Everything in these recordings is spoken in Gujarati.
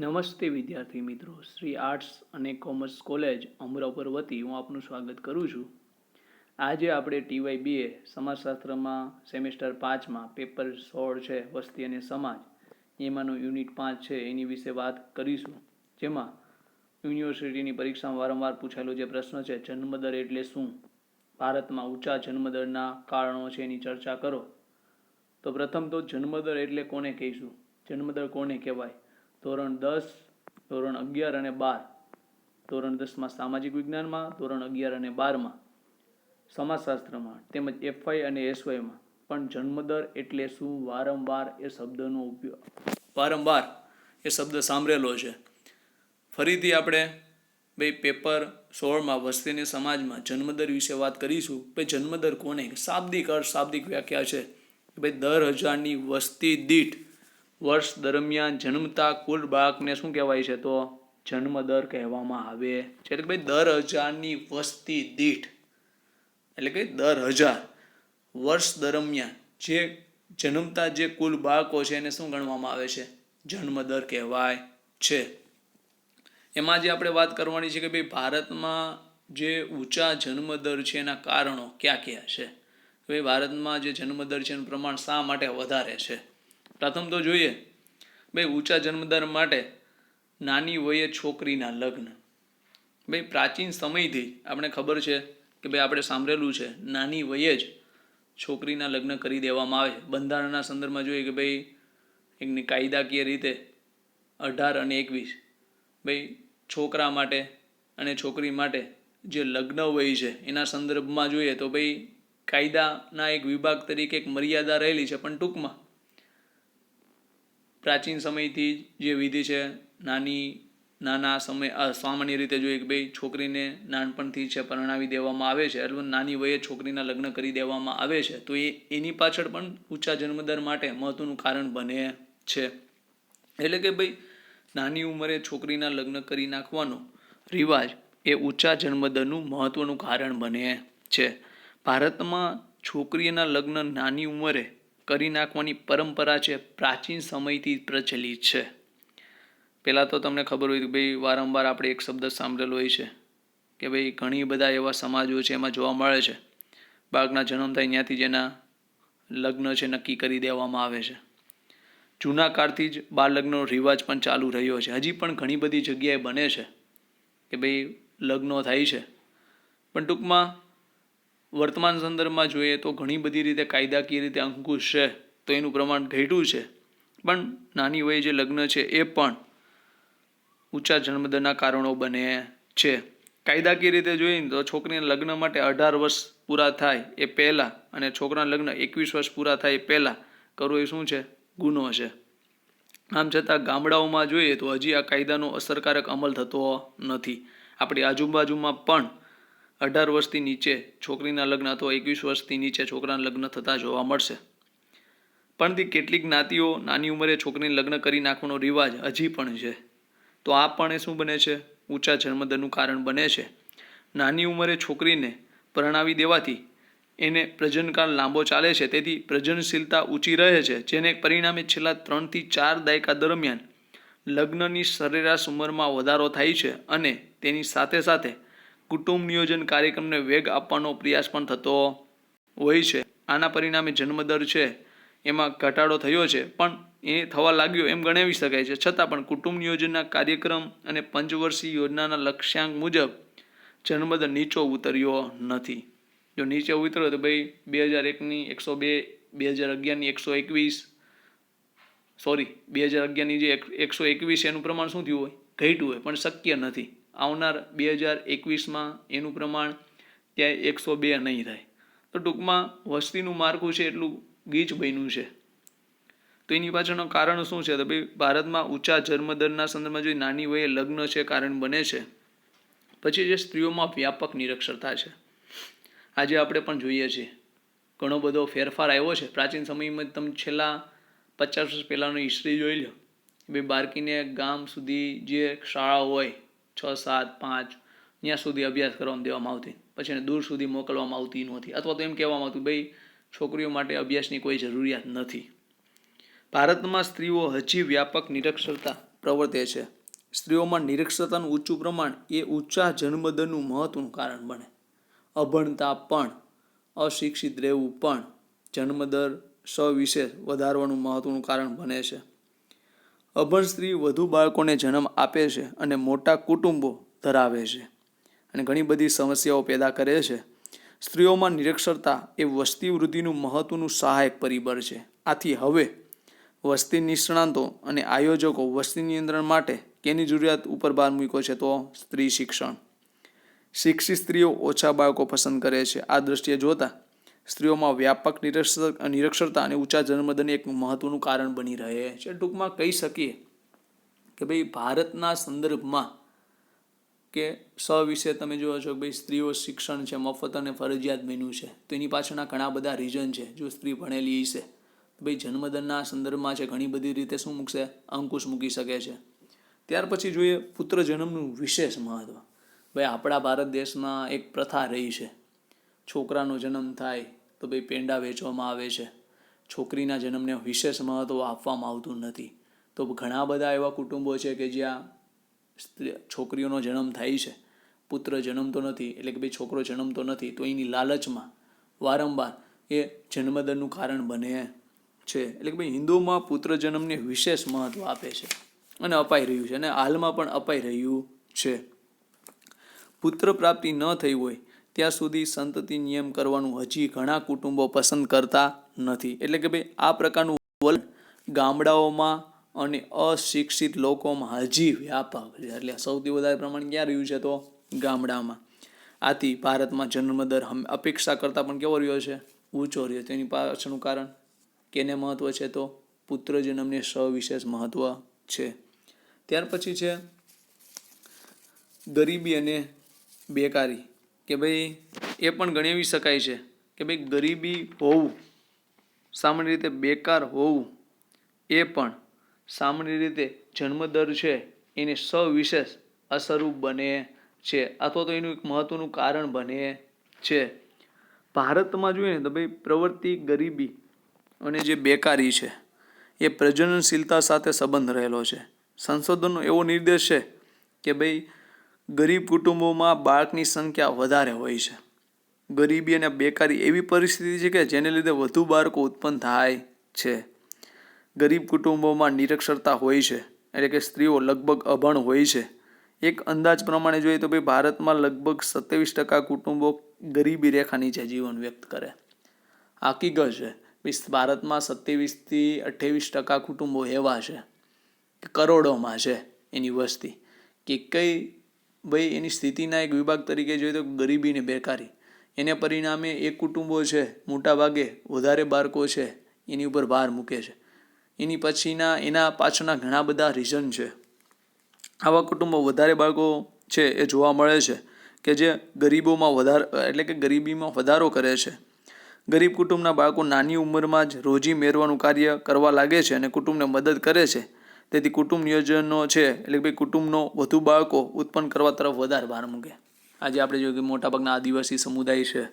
નમસ્તે વિદ્યાર્થી મિત્રો. શ્રી આર્ટ્સ અને કોમર્સ કોલેજ અમરાપુર વતી હું આપનું સ્વાગત કરું છું. આજે આપણે ટીવાય બીએ સમાજશાસ્ત્રમાં સેમેસ્ટર પાંચમાં પેપર સોળ છે, વસ્તી અને સમાજ. એમાંનું યુનિટ પાંચ છે, એની વિશે વાત કરીશું. જેમાં યુનિવર્સિટીની પરીક્ષામાં વારંવાર પૂછાયેલો જે પ્રશ્ન છે, જન્મદર એટલે શું? ભારતમાં ઊંચા જન્મદરના કારણો છે, એની ચર્ચા કરો. તો પ્રથમ તો જન્મદર એટલે કોને કહીશું? જન્મદર કોને કહેવાય? ધોરણ દસ, ધોરણ અગિયાર અને બાર. ધોરણ દસમાં સામાજિક વિજ્ઞાનમાં, ધોરણ અગિયાર અને બારમાં સમાજશાસ્ત્રમાં, તેમજ એફઆઈ અને એસવાયમાં પણ જન્મદર એટલે શું? વારંવાર એ શબ્દનો ઉપયોગ. વારંવાર એ શબ્દ સાંભળેલો છે. ફરીથી આપણે ભાઈ પેપર સોળમાં વસ્તીની સમાજમાં જન્મદર વિશે વાત કરીશું. ભાઈ જન્મદર કોને? શાબ્દિક અર્થ શાબ્દિક વ્યાખ્યા છે. કે ભાઈ દર હજારની વસ્તી દીઠ વર્ષ દરમિયાન જન્મતા કુલ બાળકને શું કહેવાય છે તો જન્મદર કહેવામાં આવે છે. એટલે ભાઈ દર હજારની વસ્તી દીઠ, એટલે કે દર હજાર વર્ષ દરમિયાન જે જન્મતા જે કુલ બાળકો છે એને શું ગણવામાં આવે છે? જન્મદર કહેવાય છે. એમાં જે આપણે વાત કરવાની છે કે ભાઈ ભારતમાં જે ઊંચા જન્મદર છે એના કારણો ક્યાં ક્યાં છે? ભાઈ ભારતમાં જે જન્મદર છે એનું પ્રમાણ શા માટે વધારે છે? પ્રથમ તો જોઈએ ભાઈ ઊંચા જન્મદર માટે નાની વયે છોકરીના લગ્ન. ભાઈ પ્રાચીન સમયથી આપણે ખબર છે કે ભાઈ આપણે સાંભળેલું છે, નાની વયે જ છોકરીના લગ્ન કરી દેવામાં આવે બંધારણના સંદર્ભમાં જોઈએ કે ભાઈ, એકની કાયદાકીય રીતે અઢાર અને એકવીસ. ભાઈ, છોકરા માટે અને છોકરી માટે જે લગ્ન વય છે, એના સંદર્ભમાં જોઈએ તો ભાઈ, કાયદાના એક વિભાગ તરીકે એક મર્યાદા રહેલી છે, પણ ટૂંકમાં પ્રાચીન સમયથી જે વિધિ છે, નાની, નાના સમય સામાન્ય રીતે જોઈએ કે ભાઈ છોકરીને નાનપણથી છે, પરણાવી દેવામાં આવે છે, એટલે નાની વયે છોકરીના લગ્ન કરી દેવામાં આવે છે, તો એ, એની પાછળ પણ ઊંચા જન્મદર માટે મહત્વનું કારણ બને છે. એટલે કે ભાઈ, નાની ઉંમરે છોકરીના લગ્ન કરી નાખવાનો રિવાજ એ ઊંચા જન્મદરનું મહત્વનું કારણ બને છે. ભારતમાં છોકરીના લગ્ન નાની ઉંમરે કરી નાખવાની પરંપરા છે, પ્રાચીન સમયથી પ્રચલિત છે. પહેલાં તો તમને ખબર હોય કે ભાઈ વારંવાર આપણે એક શબ્દ સાંભળેલો હોય છે કે ભાઈ ઘણી બધા એવા સમાજો છે એમાં જોવા મળે છે. બાળકના જન્મ થાય ત્યાંથી જેના લગ્ન છે નક્કી કરી દેવામાં આવે છે. જૂના કાળથી જ બાળ લગ્નનો રિવાજ પણ ચાલુ રહ્યો છે. હજી પણ ઘણી બધી જગ્યાએ બને છે કે ભાઈ લગ્નો થાય છે. પણ ટૂંકમાં વર્તમાન સંદર્ભમાં જોઈએ તો ઘણી બધી રીતે કાયદાકીય રીતે અંકુશ છે, તો એનું પ્રમાણ ઘટ્યું છે. પણ નાની વયે જે લગ્ન છે એ પણ ઊંચા જન્મદરના કારણો બને છે. કાયદાકીય રીતે જોઈએ તો છોકરીના લગ્ન માટે અઢાર વર્ષ પૂરા થાય એ પહેલાં અને છોકરાના લગ્ન એકવીસ વર્ષ પૂરા થાય એ પહેલાં કરવું એ શું છે? ગુનો છે. આમ છતાં ગામડાઓમાં જોઈએ તો હજી આ કાયદાનો અસરકારક અમલ થતો નથી. આપણી આજુબાજુમાં પણ અઢાર વર્ષથી નીચે છોકરીના લગ્ન અથવા એકવીસ વર્ષથી નીચે છોકરાના લગ્ન થતા જોવા મળશે. પણ તે કેટલીક જ્ઞાતિઓ નાની ઉંમરે છોકરીને લગ્ન કરી નાખવાનો રિવાજ હજી પણ છે. તો આ પણ એ શું બને છે? ઊંચા જન્મદરનું કારણ બને છે. નાની ઉંમરે છોકરીને પરણાવી દેવાથી એને પ્રજનકાળ લાંબો ચાલે છે. તેથી પ્રજનશીલતા ઊંચી રહે છે, જેને પરિણામે છેલ્લા ત્રણથી ચાર દાયકા દરમિયાન લગ્નની સરેરાશ ઉંમરમાં વધારો થાય છે અને તેની સાથે સાથે કુટુંબ નિયોજન કાર્યક્રમને વેગ આપવાનો પ્રયાસ પણ થતો હોય છે. આના પરિણામે જન્મદર છે, એમાં ઘટાડો થયો છે, પણ એ થવા લાગ્યો એમ ગણાવી શકાય છે. છતાં પણ કુટુંબ નિયોજનના કાર્યક્રમ અને પંચવર્ષીય યોજનાના લક્ષ્યાંક મુજબ જન્મદર નીચો ઉતર્યો નથી. જો નીચે ઉતર્યો તો ભાઈ બે હજાર એકની એકસો બે બે હજાર અગિયારની એકસો એકવીસ, સોરી, બે હજાર અગિયારની જે એક- એકસો એકવીસ એનું પ્રમાણ શું થયું હોય? ઘટ્યું હોય, પણ શક્ય નથી. આવનાર બે હજાર એકવીસમાં એનું પ્રમાણ ત્યાં એકસો બે નહીં થાય. તો ટૂંકમાં વસ્તીનું માળખું છે એટલું ગીચ બન્યું છે. તો એની પાછળનું કારણ શું છે? તો ભાઈ, ભારતમાં ઊંચા જન્મદરના સંદર્ભમાં જો નાની વયે લગ્ન છે, કારણ બને છે, પછી જે સ્ત્રીઓમાં વ્યાપક નિરક્ષરતા છે. આજે આપણે પણ જોઈએ છીએ. ઘણો બધો ફેરફાર આવ્યો છે. પ્રાચીન સમયમાં તમે છેલ્લા પચાસ વર્ષ પહેલાંનો હિસ્ટ્રી જોઈ લો. ભાઈ, બાળકીને ગામ સુધી જે શાળા હોય છ, સાત, પાંચ ત્યાં સુધી અભ્યાસ કરવામાં દેવામાં આવતી. પછી એને દૂર સુધી મોકલવામાં આવતી નહોતી. અથવા તો એમ કહેવામાં આવતું, ભાઈ, છોકરીઓ માટે અભ્યાસની કોઈ જરૂરિયાત નથી. ભારતમાં સ્ત્રીઓ હજી વ્યાપક નિરક્ષરતા પ્રવર્તે છે. સ્ત્રીઓમાં નિરક્ષરતાનું ઊંચું પ્રમાણ એ ઊંચા જન્મદરનું મહત્વનું કારણ બને. અભણતા પણ, અશિક્ષિત રહેવું પણ જન્મદર સવિશેષ વધારવાનું મહત્વનું કારણ બને છે. અભણ સ્ત્રી વધુ બાળકોને જન્મ આપે છે અને મોટા કુટુંબો ધરાવે છે અને ઘણી બધી સમસ્યાઓ પેદા કરે છે. સ્ત્રીઓમાં નિરક્ષરતા એ વસ્તી વૃદ્ધિનું મહત્ત્વનું સહાયક પરિબળ છે. આથી હવે વસ્તી નિષ્ણાંતો અને આયોજકો વસ્તી નિયંત્રણ માટે કેની જરૂરિયાત ઉપર ભાર મૂક્યો છે તો સ્ત્રી શિક્ષણ. શિક્ષિત સ્ત્રીઓ ઓછા બાળકો પસંદ કરે છે. આ દ્રષ્ટિએ જોતા સ્ત્રીઓમાં વ્યાપક નિરક્ષર, નિરક્ષરતા અને ઊંચા જન્મદન એક મહત્વનું કારણ બની રહે છે. ટૂંકમાં કહી શકીએ કે ભાઈ ભારતના સંદર્ભમાં કે સ વિશે તમે જુઓ છો કે ભાઈ સ્ત્રીઓ શિક્ષણ છે, મફત અને ફરજિયાત બન્યું છે. તો એની પાછળના ઘણા બધા રીઝન છે. જો સ્ત્રી ભણેલી છે તો ભાઈ જન્મદનના સંદર્ભમાં છે ઘણી બધી રીતે શું મૂકશે? અંકુશ મૂકી શકે છે. ત્યાર પછી જોઈએ પુત્ર જન્મનું વિશેષ મહત્વ. ભાઈ આપણા ભારત દેશમાં એક પ્રથા રહી છે. છોકરાનો જન્મ થાય તો ભાઈ પેંડા વેચવામાં આવે છે. છોકરીના જન્મને વિશેષ મહત્ત્વ આપવામાં આવતું નથી. તો ઘણા બધા એવા કુટુંબો છે કે જ્યાં સ્ત્રી, છોકરીઓનો જન્મ થાય છે. પુત્ર જન્મતો નથી, એટલે કે ભાઈ છોકરો જન્મતો નથી, તો એની લાલચમાં વારંવાર એ જન્મદરનું કારણ બને છે. એટલે કે ભાઈ હિન્દુઓમાં પુત્ર જન્મને વિશેષ મહત્ત્વ આપે છે. અને અપાઈ રહ્યું છે. અને હાલમાં પણ અપાઈ રહ્યું છે. પુત્ર પ્રાપ્તિ ન થઈ હોય ત્યાં સુધી સંતતિ નિયમ કરવાનું હજી ઘણા કુટુંબો પસંદ કરતા નથી. એટલે કે ભાઈ, આ પ્રકારનું વલણ ગામડાઓમાં અને અશિક્ષિત લોકોમાં હજી વ્યાપક છે. એટલે સૌથી વધારે પ્રમાણ ક્યાં રહ્યું છે તો ગામડામાં. આથી ભારતમાં જન્મદર હમ- અપેક્ષા કરતાં પણ કેવો રહ્યો છે? ઊંચો રહ્યો. તેની પાછળનું કારણ? કેને મહત્વ છે તો? પુત્ર જન્મને સવિશેષ મહત્વ છે. ત્યાર પછી છે ગરીબી અને બેકારી. કે ભાઈ, એ પણ ગણાવી શકાય છે કે ભાઈ, ગરીબી હોવું, સામાન્ય રીતે બેકાર હોવું, એ પણ સામાન્ય રીતે જન્મદર છે, એને સવિશેષ અસરૂપ બને છે, અથવા તો એનું એક મહત્ત્વનું કારણ બને છે. ભારતમાં જોઈએ ને તો ભાઈ, પ્રવૃત્તિ ગરીબી અને જે બેકારી છે, એ પ્રજનનશીલતા સાથે સંબંધ રહેલો છે. સંશોધનનો એવો નિર્દેશ છે કે ભાઈ ગરીબ કુટુંબોમાં બાળકની સંખ્યા વધારે હોય છે. ગરીબી અને બેકારી એવી પરિસ્થિતિ છે કે જેને લીધે વધુ બાળકો ઉત્પન્ન થાય છે. ગરીબ કુટુંબોમાં નિરક્ષરતા હોય છે, એટલે કે સ્ત્રીઓ લગભગ અભણ હોય છે. એક અંદાજ પ્રમાણે જોઈએ તો ભાઈ ભારતમાં લગભગ સત્યાવીસ ટકા કુટુંબો ગરીબી રેખા નીચે જીવન વ્યક્ત કરે. હકીકત છે ભારતમાં સત્યાવીસથી અઠ્યાવીસ ટકા કુટુંબો એવા છે, કરોડોમાં છે એની વસ્તી. કે કઈ ભાઈ, એની સ્થિતિના એક વિભાગ તરીકે જોઈએ તો ગરીબી ને બેકારી. એને પરિણામે એ કુટુંબો છે મોટાભાગે વધારે બાળકો છે, એની ઉપર ભાર મૂકે છે. એની પછીના, એના પાછળના ઘણા બધા રીઝન છે. આવા કુટુંબો વધારે બાળકો છે એ જોવા મળે છે કે જે ગરીબોમાં વધાર, એટલે કે ગરીબીમાં વધારો કરે છે. ગરીબ કુટુંબના બાળકો નાની ઉંમરમાં જ રોજી મેળવાનું કાર્ય કરવા લાગે છે અને કુટુંબને મદદ કરે છે. તેથી કુટુંબ નિયોજનો છે, એટલે કે ભાઈ કુટુંબનો વધુ બાળકો ઉત્પન્ન કરવા તરફ વધારે ભાર મૂકે. આજે આપણે જોઈએ કે મોટાભાગના આદિવાસી સમુદાય છે,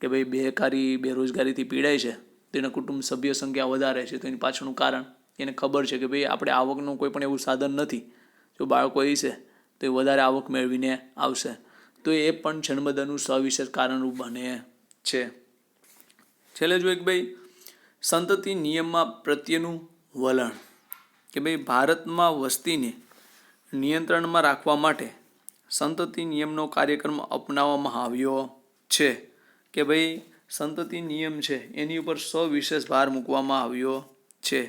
કે ભાઈ બેકારી, બેરોજગારીથી પીડાય છે તેના કુટુંબ સભ્ય સંખ્યા વધારે છે, તો એની પાછળનું કારણ એને ખબર છે કે ભાઈ આપણે આવકનું કોઈ પણ એવું સાધન નથી. જો બાળકો એ છે, તો એ વધારે આવક મેળવીને આવશે. તો એ પણ જન્મદરનું સવિશેષ કારણરૂપ બને છે. છેલ્લે જો એક ભાઈ સંતતિ નિયમમાં પ્રત્યેનું વલણ. કે ભાઈ ભારતમાં વસ્તીને નિયંત્રણમાં રાખવા માટે સંતતિ નિયમનો કાર્યક્રમ અપનાવવામાં આવ્યો છે કે ભાઈ સંતતિ નિયમ છે એની ઉપર સવિશેષ ભાર મૂકવામાં આવ્યો છે.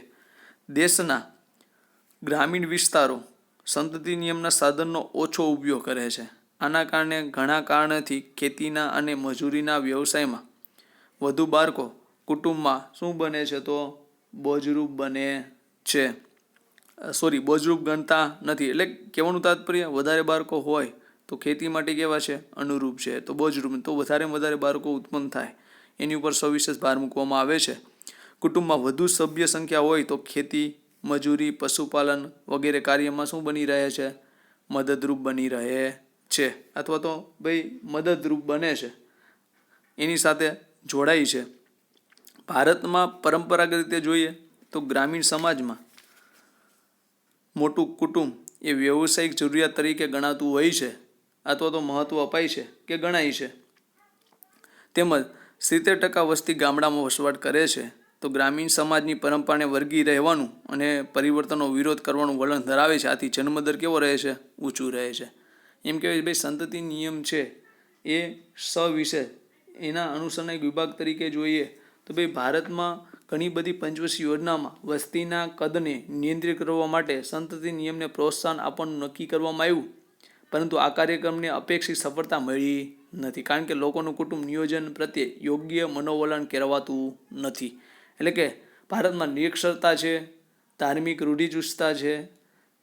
દેશના ગ્રામીણ વિસ્તારો સંતતિ નિયમના સાધનનો ઓછો ઉપયોગ કરે છે. આના કારણે ઘણા કારણથી ખેતીના અને મજૂરીના વ્યવસાયમાં વધુ બાળકો કુટુંબમાં શું બને છે તો બોજરૂપ બને છે. સોરી બોજરૂપ ગણતા નથી. એટલે કહેવાનું તાત્પર્ય, વધારે બાળકો હોય તો ખેતી માટે કેવા છે? અનુરૂપ છે. તો બોજરૂપ, તો વધારે વધારે બાળકો ઉત્પન્ન થાય. એની ઉપર સવિશેષ ભાર મૂકવામાં આવે છે. કુટુંબમાં વધુ સભ્ય સંખ્યા હોય તો ખેતી, મજૂરી, પશુપાલન વગેરે કાર્યમાં શું બની રહે છે? મદદરૂપ બની રહે છે. અથવા તો ભાઈ મદદરૂપ બને છે. એની સાથે જોડાય છે. ભારતમાં પરંપરાગત રીતે જોઈએ તો ગ્રામીણ સમાજમાં મોટું કુટુંબ એ વ્યવસાયિક જરૂરિયાત તરીકે ગણાતું હોય છે અથવા તો મહત્ત્વ અપાય છે કે ગણાય છે. તેમજ સિત્તેર ટકા વસ્તી ગામડામાં વસવાટ કરે છે. તો ગ્રામીણ સમાજની પરંપરાને વર્ગી રહેવાનું અને પરિવર્તનનો વિરોધ કરવાનું વલણ ધરાવે છે. આથી જન્મદર કેવો રહે છે? ઊંચું રહે છે. એમ કહેવાય ભાઈ, સંતતિ નિયમ છે. એ સ વિશે એના અનુસરણના વિભાગ તરીકે જોઈએ તો, ભાઈ, ભારતમાં ઘણી બધી પંચવર્ષીય યોજનામાં વસ્તીના કદને નિયંત્રિત કરવા માટે સંતતિ નિયમને પ્રોત્સાહન આપવાનું નક્કી કરવામાં આવ્યું. પરંતુ આ કાર્યક્રમને અપેક્ષિત સફળતા મળી નથી, કારણ કે લોકોનું કુટુંબ નિયોજન પ્રત્યે યોગ્ય મનોવલણ કેળવાતું નથી. એટલે કે ભારતમાં નિરક્ષરતા છે, ધાર્મિક રૂઢિચુસ્તતા છે,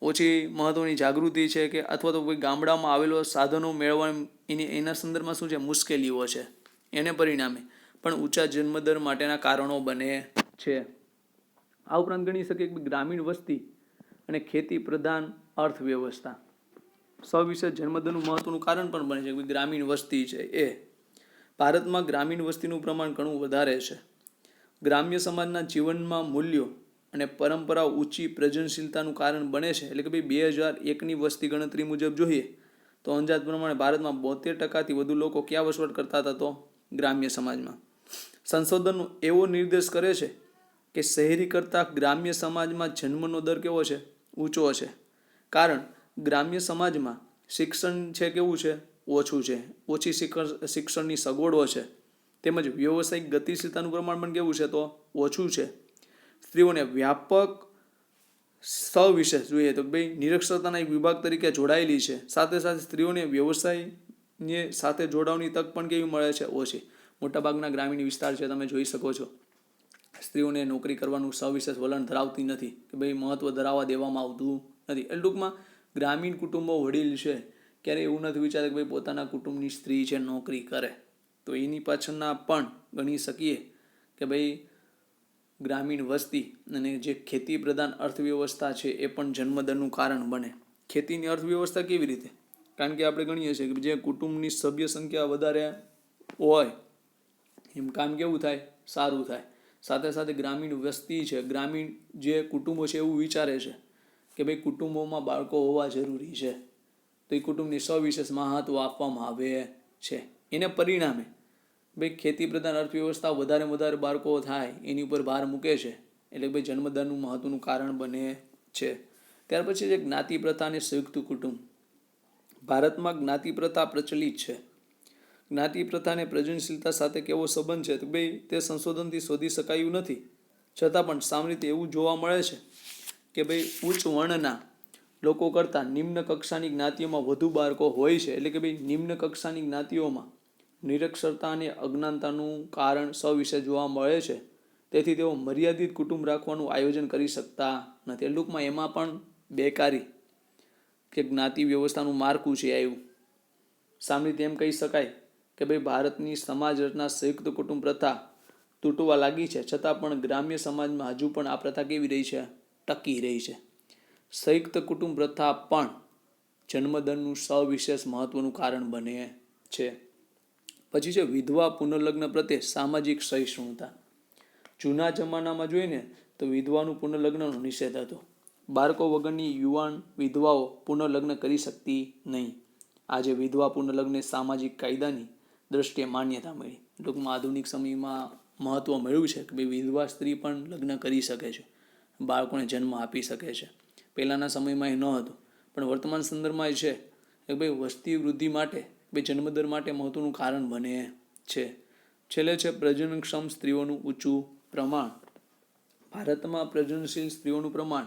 ઓછી મહત્ત્વની જાગૃતિ છે કે અથવા તો કોઈ ગામડામાં આવેલો સાધનો મેળવવા એની એના સંદર્ભમાં શું છે? મુશ્કેલીઓ છે. એને પરિણામે પણ ઊંચા જન્મદર માટેના કારણો બને છે. આ ઉપરાંત ગણી શકીએ કે ગ્રામીણ વસ્તી અને ખેતી પ્રધાન અર્થવ્યવસ્થા. સવિશે જન્મદરનું મહત્વનું કારણ પણ બને છે કે ગ્રામીણ વસ્તી છે એ. ભારતમાં ગ્રામીણ વસ્તીનું પ્રમાણ ઘણું વધારે છે. ગ્રામ્ય સમાજના જીવનમાં મૂલ્યો અને પરંપરા ઊંચી પ્રજનશીલતાનું કારણ બને છે. એટલે કે ભાઈ બે હજાર એકની વસ્તી ગણતરી મુજબ જોઈએ તો અંદાજ પ્રમાણે ભારતમાં બોતેર ટકાથી વધુ લોકો ક્યાં વસવાટ કરતા હતા તો ગ્રામ્ય સમાજમાં. સંશોધનનો એવો નિર્દેશ કરે છે કે શહેરી કરતાં ગ્રામ્ય સમાજમાં જન્મનો દર કેવો છે? ઊંચો છે કારણ ગ્રામ્ય સમાજમાં શિક્ષણ છે કેવું છે? ઓછું છે. ઓછી શિક્ષણ, શિક્ષણની સગવડો છે. તેમજ વ્યવસાયિક ગતિશીલતાનું પ્રમાણ પણ કેવું છે તો? ઓછું છે. સ્ત્રીઓને વ્યાપક સવિશેષ જોઈએ તો ભાઈ નિરક્ષરતાના એક વિભાગ તરીકે જોડાયેલી છે. સાથે સાથે સ્ત્રીઓને વ્યવસાયની સાથે જોડાવાની તક પણ કેવી મળે છે? ઓછી. મોટાભાગના ગ્રામીણ વિસ્તાર છે, તમે જોઈ શકો છો. સ્ત્રીઓને નોકરી કરવાનું સવિશેષ વલણ ધરાવતી નથી કે ભાઈ મહત્ત્વ ધરાવવા દેવામાં આવતું નથી. એટલે ટૂંકમાં ગ્રામીણ કુટુંબો વડીલ છે, ક્યારે એવું નથી વિચારતા કે ભાઈ પોતાના કુટુંબની સ્ત્રી છે, નોકરી કરે. તો એની પાછળના પણ ગણી શકીએ કે ભાઈ ગ્રામીણ વસ્તી અને જે ખેતી પ્રધાન અર્થવ્યવસ્થા છે, એ પણ જન્મદરનું કારણ બને. ખેતીની અર્થવ્યવસ્થા કેવી રીતે? કારણ કે આપણે ગણીએ છીએ કે જે કુટુંબની સભ્ય સંખ્યા વધારે હોય એમ કામ કેવું થાય? સારું થાય. સાથે સાથે ગ્રામીણ વસ્તી છે. ગ્રામીણ જે કુટુંબો છે એવું વિચારે છે કે ભાઈ કુટુંબોમાં બાળકો હોવા જરૂરી છે. તો એ કુટુંબની સવિશેષ મહત્વ આપવામાં આવે છે. એને પરિણામે ભાઈ ખેતી પ્રધાન અર્થવ્યવસ્થા વધારે વધારે બાળકો થાય, એની ઉપર ભાર મૂકે છે. એટલે ભાઈ જન્મદરનું મહત્વનું કારણ બને છે. ત્યાર પછી છે જ્ઞાતિ પ્રથા અને સંયુક્ત કુટુંબ. ભારતમાં જ્ઞાતિ પ્રથા પ્રચલિત છે. જ્ઞાતિ પ્રથાને પ્રજનશીલતા સાથે કેવો સંબંધ છે તો ભાઈ તે સંશોધનથી શોધી શકાયું નથી. છતાં પણ સામાન્ય રીતે એવું જોવા મળે છે કે ભાઈ ઉચ્ચ વર્ણના લોકો કરતાં નિમ્ન કક્ષાની જ્ઞાતિઓમાં વધુ બાળકો હોય છે. એટલે કે ભાઈ નિમ્ન કક્ષાની જ્ઞાતિઓમાં નિરક્ષરતા અને અજ્ઞાનતાનું કારણ સવિશે જોવા મળે છે. તેથી તેઓ મર્યાદિત કુટુંબ રાખવાનું આયોજન કરી શકતા નથી. ટૂંકમાં એમાં પણ બેકારી કે જ્ઞાતિ વ્યવસ્થાનું માળખું છે આવ્યું સામે તેમ કહી શકાય કે ભાઈ ભારતની સમાજ રચના સંયુક્ત કુટુંબ પ્રથા તૂટવા લાગી છે. છતાં પણ ગ્રામ્ય સમાજમાં હજુ પણ આ પ્રથા કેવી રહી છે? ટકી રહી છે. સંયુક્ત કુટુંબ પ્રથા પણ જન્મદરનું સવિશેષ મહત્વનું કારણ બને છે. પછી છે વિધવા પુનર્લગ્ન પ્રત્યે સામાજિક સહિષ્ણુતા. જૂના જમાનામાં જોઈએ ને તો વિધવાનું પુનર્લગ્નનો નિષેધ હતો. બાળકો વગરની યુવાન વિધવાઓ પુનર્લગ્ન કરી શકતી નહીં. આજે વિધવા પુનર્લગ્ન સામાજિક કાયદાની દ્રષ્ટિએ માન્યતા મળી. ટૂંકમાં આધુનિક સમયમાં મહત્ત્વ મળ્યું છે કે ભાઈ વિધવા સ્ત્રી પણ લગ્ન કરી શકે છે. બાળકોને જન્મ આપી શકે છે. પહેલાંના સમયમાં એ ન હતું. પણ વર્તમાન સંદર્ભમાં એ છે કે ભાઈ વસ્તી વૃદ્ધિ માટે, ભાઈ જન્મદર માટે મહત્ત્વનું કારણ બને છે. છેલ્લે છે પ્રજનનક્ષમ સ્ત્રીઓનું ઊંચું પ્રમાણ. ભારતમાં પ્રજનનશીલ સ્ત્રીઓનું પ્રમાણ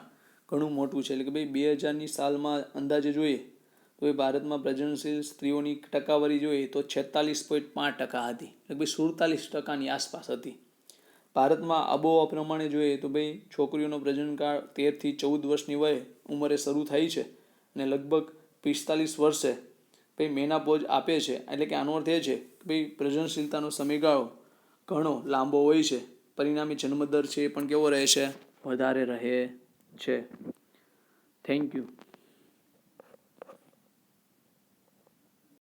ઘણું મોટું છે. એટલે કે ભાઈ બે હજારની સાલમાં અંદાજે જોઈએ તો એ ભારતમાં પ્રજનનશીલ સ્ત્રીઓની ટકાવારી જોઈએ તો છેતાલીસ પોઈન્ટ પાંચ ટકા હતી. લગભગ સુડતાલીસ ટકાની આસપાસ હતી. ભારતમાં આબોહવા પ્રમાણે જોઈએ તો ભાઈ છોકરીઓનો પ્રજનનકાળ તેરથી ચૌદ વર્ષની વયે ઉંમરે શરૂ થાય છે અને લગભગ પિસ્તાલીસ વર્ષે ભાઈ મેનાપોજ આપે છે. એટલે કે આનો અર્થ એ છે કે ભાઈ પ્રજનશીલતાનો સમયગાળો ઘણો લાંબો હોય છે. પરિણામી જન્મદર છે એ પણ કેવો રહે છે? વધારે રહે છે. Thank you